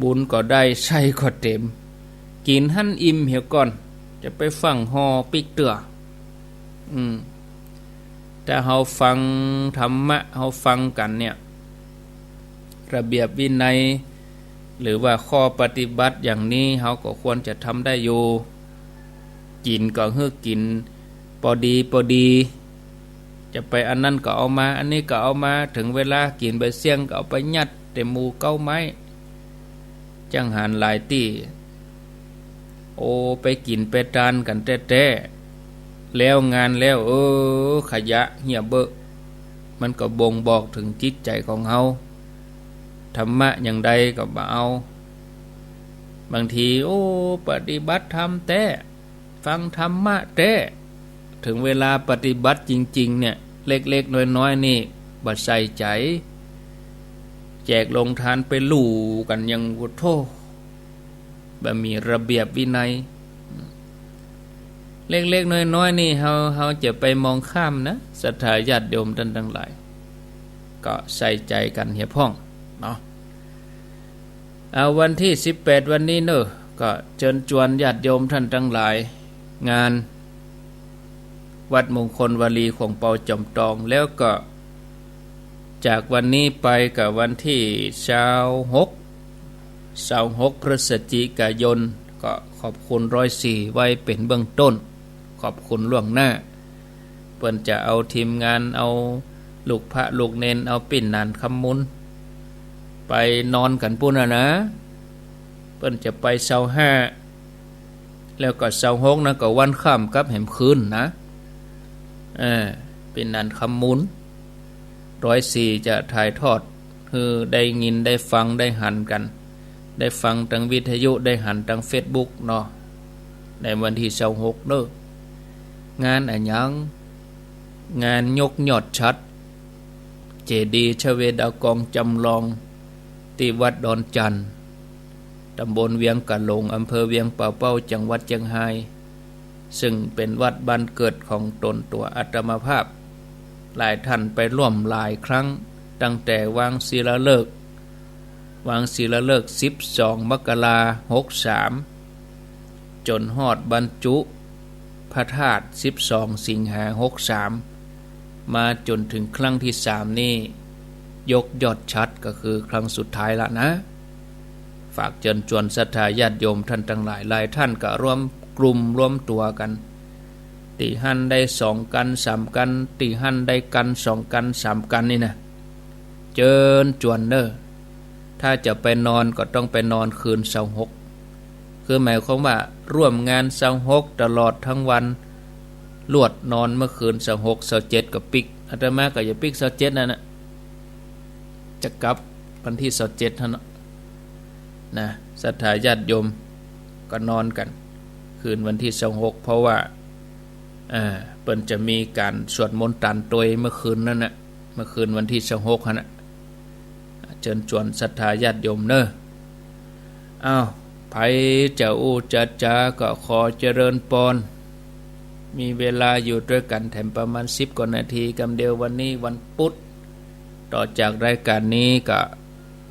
บุญก็ได้ใช้ก็เต็ม กินหั่นอิ่มเหี่ยวก่อน จะไปฟังฮอปิกเตืออืมแต่เฮาฟังธรรมะเฮาฟังกันเนี่ย ระเบียบวินัย หรือว่าข้อปฏิบัติอย่างนี้เฮาก็ควรจะทำได้อยู่ กินก็เฮือกินพอดีพอดีจะไปอันนั้นก็เอามา อันนี้ก็เอามาถึงเวลากินไปเสี่ยงก็เอาไปยัดเต็มมูเก้าไม้ จังหันหลายตีโอไปกินไปทานกันแต้ๆแล้วงานแล้วเออขยะเหี่ยเบอะมันก็บ่งบอกถึงจิตใจของเฮาธรรมะอย่างใดก็บ่เอา บางที โอ้ ปฏิบัติธรรมแต่ฟังธรรมะแต่ถึงเวลาปฏิบัติจริง ๆ เนี่ย เล็กๆน้อยๆนี่บ่ใส่ใจ แจกลงทานไปลู่กันยังวุโท แบบมีระเบียบวินัย เล็กๆน้อยๆนี่เฮาเฮาจะไปมองข้ามนะศรัทธาญาติโยมท่านทั้งหลาย ก็ใส่ใจกันเหียพ่องเนาะเอาวันที่ 18 วันนี้เนอะก็เชิญชวนญาติโยมท่านทั้งหลาย งานวัดมงคลวลีของเปาจอมตองแล้วก็ จากวันนี้ไปกับวันที่เช้าหก ชาวหกพฤศจิกายน ก็ขอบคุณร้อยสี่ไว้เป็นเบื้องต้น ขอบคุณล่วงหน้า เปิ้นจะเอาทีมงานเอาลูกพระลูกเนนเอาปิ่นนานคำมุนไปนอนกันปุ่นนะนะเปิ้นจะไปเสาห้าแล้วก็เสาหกนะก็วันค่ำกับแหมคืนนะเออเป็นนันคำมุนร้อยสี่จะถ่ายทอดคือได้ยินได้ฟังได้หันกัน ได้ฟังทางวิทยุได้หันทางเฟซบุ๊กเนาะในวันที่เสาหกเด้องานอันยัง งานยกยอดชัด เจดีย์ชเวดากองจำลองที่วัดดอนจันทร์ตำบลเวียงกะหลงอำเภอเวียงป่าเป้าจังหวัดเชียงราย ซึ่งเป็นวัดบ้านเกิดของตนตัวอัตมภาพ หลายท่านไปร่วมหลายครั้ง ตั้งแต่วางศิลาฤกษ์ วางศิลาฤกษ์12มกราหกสามจนหอดบรรจุ พระธาตุ12สิงหาหกสามมาจนถึงครั้งที่สามนี่ ยกยอดชัดก็คือครั้งสุดท้ายละนะ ฝากเชิญชวนศรัทธาญาติโยมท่านทั้งหลายหลายท่านก็ร่วมกลุ่มร่วมตัวกัน ตีหันได้สองกันสามกัน ตีหันได้กันสองกันสามกันนี่นะเจิญจวนเด้อ ถ้าจะไปนอนก็ต้องไปนอนคืนเสาหกคือหมายความว่าร่วมงานเสาหกตลอดทั้งวันลวดนอนเมื่อคืนเสาหกเสาเจ็ดกับปิกอาตมาก็อย่าปิกเสาเจ็ดนั่นนะจะกลับวันที่เสาเจ็ดท่านนะนะศรัทธาญาติโยมก็นอนกัน คืนวันที่เสาหกเพราะว่าเออเปิ้นจะมีการสวดมนต์ตันตัวเมื่อคืนนั่นนะเมื่อคืนวันที่เสาหกฮะนะ เชิญชวนศรัทธาญาติโยมเนอะอ้าวไผจะอู้จะจาก็ขอเจริญปอนมีเวลาอยู่ด้วยกันแถมประมาณสิบกว่านาทีกำเดียววันนี้วันพุธต่อจากรายการนี้ก็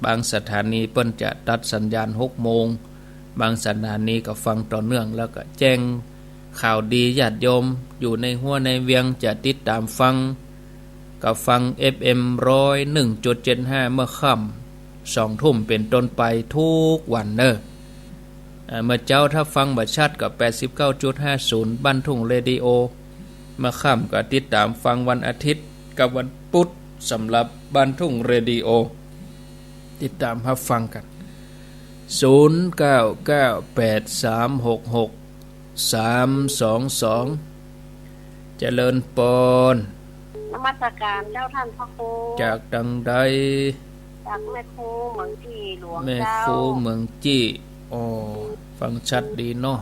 บางสถานีเปิ้นจะตัดสัญญาณหกโมง บางสถานีก็ฟังต่อเนื่องแล้วก็แจ้งข่าวดีญาติโยมอยู่ในหัวในเวียงจะติดตามฟัง ก็ฟัง FM ร้อยหนึ่งจุดเจ็ดห้าเมื่อค่ำสองทุ่มเป็นต้นไปทุกวันเนอะเมื่อเจ้าถ้าฟังบัดชัดกับ 89.50 บ้านทุ่งเรดิโอเมื่อค่ำก็ติดตามฟังวันอาทิตย์กับวันพุธสำหรับบ้านทุ่งเรดิโอ ติดตามรับฟังกัน 0998366322 เจริญปอน มัสการเจ้าท่านพระครูจากดังใด จากแม่ครูเหมืองที่หลวงแม่เจ้าครูเมืองจี้อ๋อฟังชัดดีเนาะ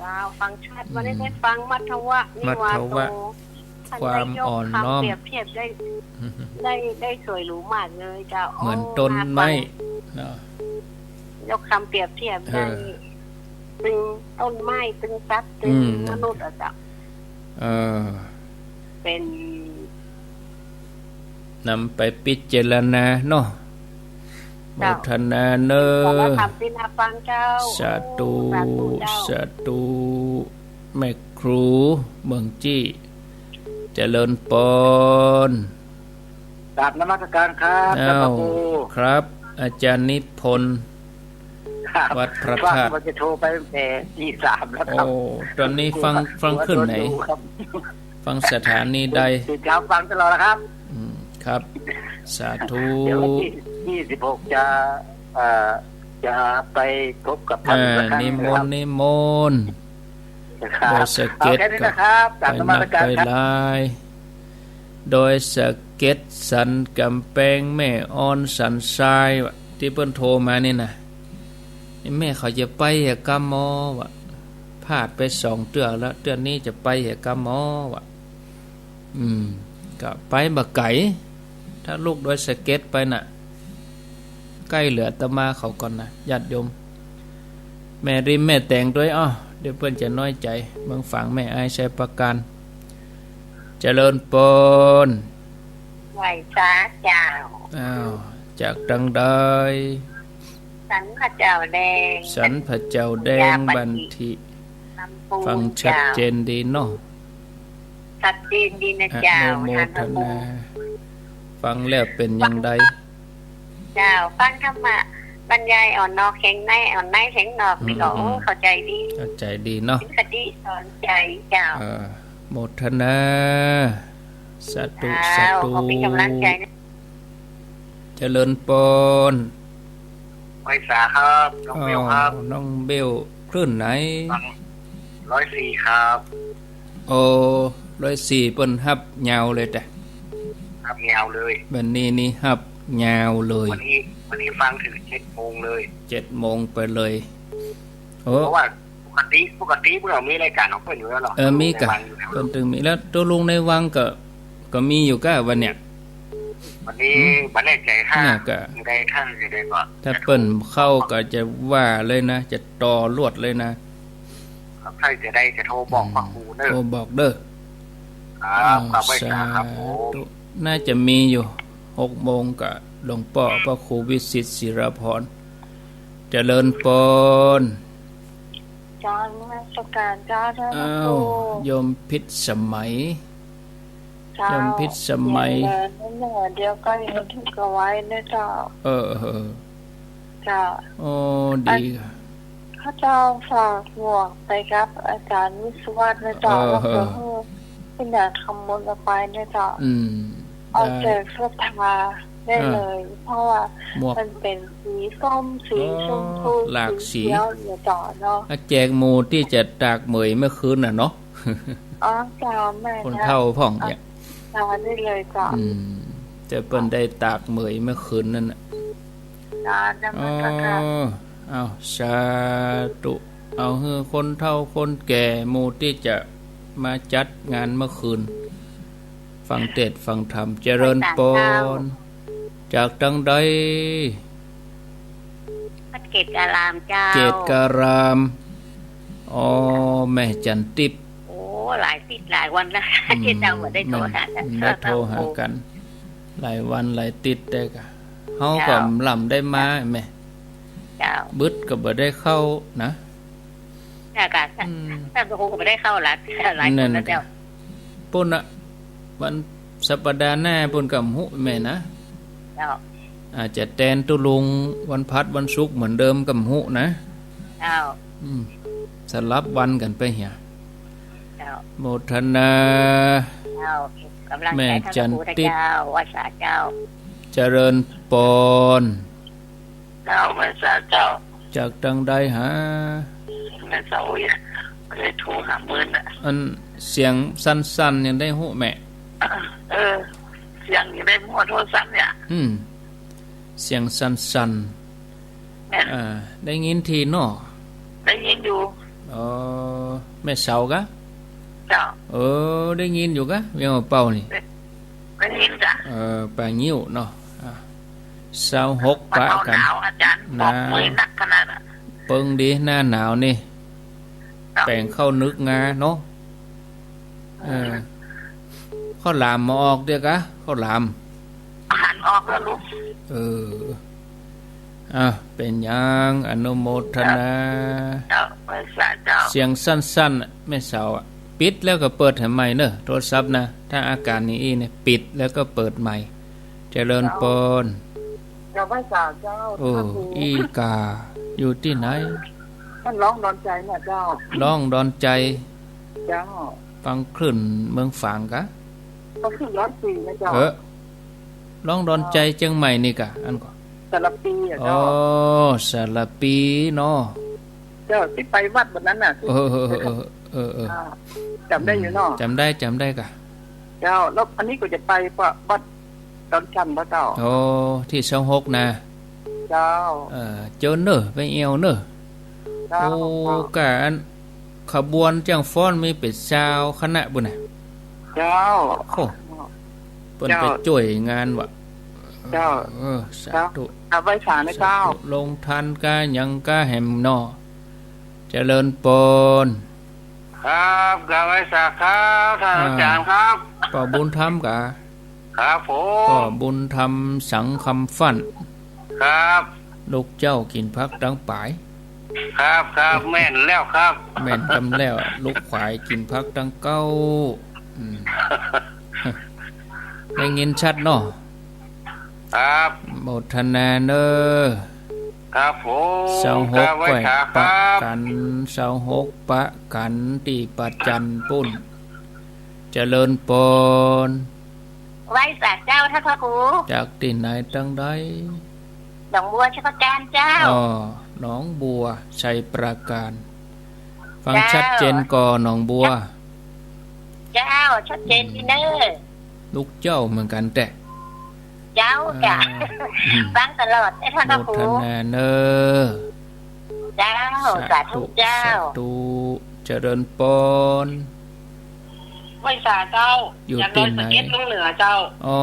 เจ้าฟังชัดวันนี้ได้ฟังมัทวะนิวามัทโตวะท่นความได้ยกอ่อนน้อมคำเปรียบเทียบได้ได้ได้สวยหรูมากเลยเจ้าเหมือนโต้นไม้าฟัเนาะงยกคำเปรียบเทียบเอได้อตึงต้นไม้ตึงซัดตึอืงมมนุษย์อะเจ้าเออเป็น นำไปพิจารณาเนาะโมทนาเนอขอมาทำสินาฟังเจ้าสาธุสาธุเจ้าสาธุแม่ครูเมืองจี้เจริญปนกราบนมัสการครับพระเอ้าครูครับ อาจารย์นิพนธ์ครับวัดพระว่าธาตุว่าจะโทรไปตั้งแต่ที่สามแล้วคโอ้รับตอนนี้ฟังฟังขึ้นไหนครับฟังสถานีใดตื่นเช้าฟังตลอดนะครับอืม ครับ สาธุเดี๋ยววันที่ยี่สิบหกจะเอ่อจะไปพบกับท่านอ่าอีกครั้งนิมะคนรับต์นิมนต์ครับโดยสเก็ตเอาแค่นี้นะครับกไปราบนนัมักสการไปครับ ลาย โดยสเก็ตสันกำแพงแม่ออนสันทรายวะที่เพิ่นโทรมานี่นะนี่แม่เขาจะไปเหกามอวะพลาดไปสองเตือแล้วเตือนนี้จะไปเหกามอวะอืมก็ไปบักไก่ ถ้าลูกโดยสเก็ตไปน่ะ ใกล้เหลือตะมาเขาก่อนนะญาติโยม แม่ริมแม่แต่งด้วยอ้อเดี๋ยวเพื่อนจะน้อยใจเมืองฝังแม่อายใช้ประกันเจริญปนไหวสาเจ้าอ้าวจากดังใดสันพระเจ้าแดง สันพระเจ้าแดงบันทิลำปูฟังชัดจ้าเจนดีเนาะชัดเจนดีนะอเจ้านุโมทานทพระภูนา ฟังแล้วเป็นอย่างใดเจ้าฟังธรรมะบรรยายอ่อนนอกแข็งในอ่อนในแข็งนอกนี่ก็โอ้เข้าใจดี เข้าใจดีเนาะเป็นคติสอนใจเจ้าเออโมทนาสาธุสาเจ้าธุขอเป็นกำลังใจนะเจริญปนไว้สาครับ น้องเบลครับ น้องเบลคลื่นไหนร้อยสี่ครับ โอ้ร้อยสี่เปิ้นฮับยาวเลยจ้ะครับ เงาเลยบันนี้นี่ฮับยาวเลย วันนี้วันนี้ฟังถึงเจ็ดโมงเลยเจ็ดโมงไปเลยโอ้เพราะว่าปกติปกติพวกเรามีรายการของเพื่อนอยู่แล้วหรอเออมีกะในวันอยู่แล้วเปิ้นถึงมีแล้วตัวลุงในวังก็ ก็มีอยู่ก็วันเนี้ยวันนี้บันแรกใจห้าน่ากะได้ท่านจะได้ก่อนถ้าเปิ้นเข้าก็จะว่าเลยนะ จะต่อลวดเลยนะครับถ้าจะได้จะโทรบอกพระครูเนอะโทรบอกเด้อครับครับไว้สาสาครับผมธุ น่าจะมีอยู่หกโมงกับหลวงพ่อพระครูวิสิตศิรพรเจริญปนจอนมาสการเจ้าท่านพระอ้าครูวโยมพิษสมัยเจ้ายมพิษสมัยเดี๋ยวนั่นแหละเดี๋ยวก็ยังถึงก็ไว้นะเจ้า เออเออเจ้าโอ้ดีค่ะข้าเจ้าฝากหมวกไปครับ อาจารย์วิศวะนะเจ้าเออแล้วก็ให้เป็นอยากขโมยเอาไปนะเจ้าอืม เอาแจได้กเสื้อผ้าได้เลย เพราะว่าหมวกมันเป็นสีส้มสีอ๋อชมพูหลากสีเขียวเนี่ยเจ้าเนาะอาแจกหมูที่จะตากเหมยเมื่อคืนน่ะเนาะอ๋อเจ้าแม่คนนะเท่าพ่องเนี่ยทานได้เลยเจ้าอืมแต่เปิ้นได้ตากเหมยเมื่อคืนนั่นน่ะทานน้ำอ๋มัอนกระเอาสาธุเอาเฮือคนเท่าคนแก่หมู่ที่จะมาจัดงานเมื่อคืน ฟังเทศน์ฟังธรรมเจริญปนจากตังใดพัดเกตการามเจ้า เกตการามอ๋อแม่จันติบโอ้หลายติดหลายวันแล้วที่เจ้าไม่ได้โทรหากันได้โทรหากัน หลายวันหลายติดได้กะเฮาก็ลำได้มาแม่เจ้าบึดก็บ่ได้เข้านะอากาศอืมท่านพระครูก็ไม่ได้เข้าหลายหลายคนแล้วเจ้าปุ่นอะ วันสัปดาห์หน้าปุ่นกับหุแม่นะเจ้าอาจจะแตนตุลุงวันพัดวันศุกร์เหมือนเดิมกับหุนะเจ้าอืมสลับวันกันไปเหียเจ้าโมทนาเจ้ากำลังแม่ใจจัท่านนพระครูติดเจ้าวัดสาเจ้า เจริญปนเจ้าไม่ทราบเจ้า จากดังใดหาไม่ทราบว่าไม่ได้โทรหาเมื่อน่ะอันเสียงสั้นๆยังได้หุแม่ เออ เสียงอยู่ในหัวโทรศัพท์เนี่ย อืม เสียงสั้นแม่ๆอ่าได้ยินทีเนาะได้ยินอยู่อ๋อแม่เสากะเจ้าเออ ได้ยินอยู่กะเวียงเป่านี่ได้ยินจ้ะเออปลางิ้วเนาะอะเศร้าหกมันปะเอากัหนนาวอาจารย์บอกมือนักขนาดน่ะเปิงดีหน้าหนาวนี่ครับแปลงเข้านึกงาเนาะเออ ข้าวหลามมาออกเดียวกะข้าวหลามอาหารออกแล้วลูกเอออะเป็นหยังอนุโมทนาเจ้าไว้สาเจ้าเสียงสั้นๆน่ะแม่สาวอะปิดแล้วก็เปิดให้ใหม่เนอะโทรศัพท์นะ ถ้าอาการนี้อีเนี่ยปิดแล้วก็เปิดใหม่ เจริญปนเจ้าไว้สาเจ้าโอ้อีกา อยู่ที่ไหนท่านร้องนอนใจเนี่ยเจ้าร้องดอนใจ เจ้า ฟังคลื่นเมืองฝางกะ เขาขึ้นร้อนปีนะเจ้าเออร้องดอนใจเจียงใหม่นี่กะอันก่อนแต่ละปีอะอ๋อเจ้าสารปีเนาะเจ้าที่ไปวัดวันนั้นน่ะที่เออเออเออเออเอออ่าจำได้อยู่เนาะจำได้จำได้กะเจ้าแล้วอันนี้ก็จะไปว่าวัดตอนจันทร์พระเจ้าโอ้ที่ช่องหกนะเจ้าเออเจอเนอะไปเอวเนอะเจ้าโอ้กะอันขบวนจังฟ้อนมีเป็ดชาวคณะบุญน่ะ เจ้า โอ้เปิ้นเจ้าไปจ่วยงานวะเจ้า เออสาเจ้าธุเอาไว้สานะเจ้าสธุลงทันกาหยังกาแหมนอเจริญปนครับกาไว้สักครับท่านอาจารย์ครับป่อบุญธรรมกะครับผป่อมบุญธรรมสังคำฟันครับลูกเจ้ากินพักดังปาย ครับครับแม่นแล้วครับ แม่นกำแล้ว ลูกขวายกินพักดังเก้าอืม ได้ยินชัดเนาะครับโมทนาเนอครับผมเสาหกกาไว้แกว่งสักคปะรับกันเสาหกปะกันตีปัจจันปุ้นเจริญปนไว้สาเจ้าท่านพระครูจากที่ไหนตั้งใดดอกบัวชัพการเจ้าอ๋อหนองบัวชัยประการ ฟังเจ้าชัดเจนก่อนหนองบัว เจ้าชัดเจนดีเนอร์ลูกเจ้าเหมือนกันแต่เจ้าจ้ะอืมฟังตลอดไอ้ท่านโมพระครูทนาเนอเจ้าสาธุเจ้าสาธุเจริญปนไว้สาเจ้า อยู่อย่างที่น้อยไหนสเก็ตลงเหนือเจ้าอ๋อ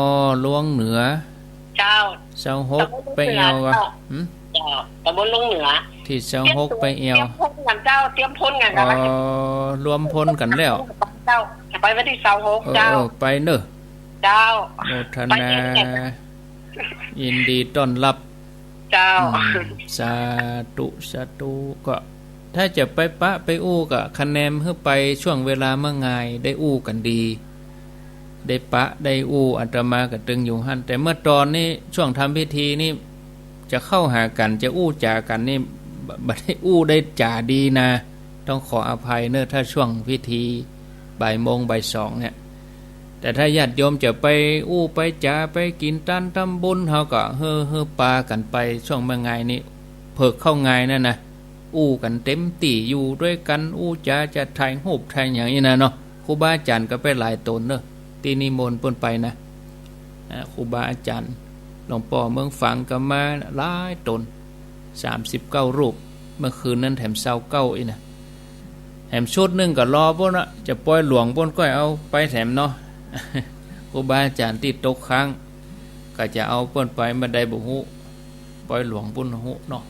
ลวงเหนือ เจ้าเสาหกไปเอวกะหืมเจ้าตำบลลงเหนือ ที่เสาหกไปเอเตรีวยมพ้นกันเจ้าเตรียมพ้นกันอ๋กันอแล้วรวมพลกันแล้วเจ้าจะ ไปวันที่เสาหกเออเจ้าเออไปเนอะเจ้าโมทไปนาเองเนี่ยยินดีต้อนรับ เจ้าอืมสาธุสาธุก็ ถ้าจะไปปะไปอู้ก็คะแนนเพื่อไปช่วงเวลาเมื่อไงได้อู้กันดี ได้ปะได้อู้อัตมากับตึงอยู่หันแต่เมื่อตอนนี้ช่วงทำพิธีนี่ จะเข้าหากันจะอู้จากันนี่บบ่ได้อู้ได้จ่าดีนะ ต้องขออภัยเนอะถ้าช่วงพิธี บ่ายโมงบ่ายสองเนี่ยแต่ถ้าญาติโยมจะไปอู้ไปจ่าไปกินตันทำบุญเขาก็เฮ้อเฮ้อปากันไปช่วงเมื่อไงนี่เพิกเข้าไงนั่นนะอู้กันเต็มตีอยู่ด้วยกันอู้จาจะถ่ายรูปถ่ายอย่างนี้นะเนาะครูบาอาจารย์ก็ไปหลายตนเนอะตีนิมนต์เพิ่นไปนะครูบาอาจารย์หลวงพ่อเมืองฝังก็มาหลายตนสามสิบเก้ารูป เมื่อคืนนั้นแถมเศร้าเก้าอีนะ แถมชุดหนึ่งก็รอพ่นอะจะปล่อยหลวงพ่นก็เอาไปแถมเนาะครูบาอาจารย์ที่ตกค้าง ก็จะเอาป้นไปมาได้บุหุปล่อยหลวงปุ้นหุเนาะ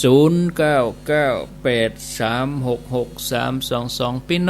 ศูนย์เก้าเก้าแปดสามหกหกสามสองสองพี่น้อง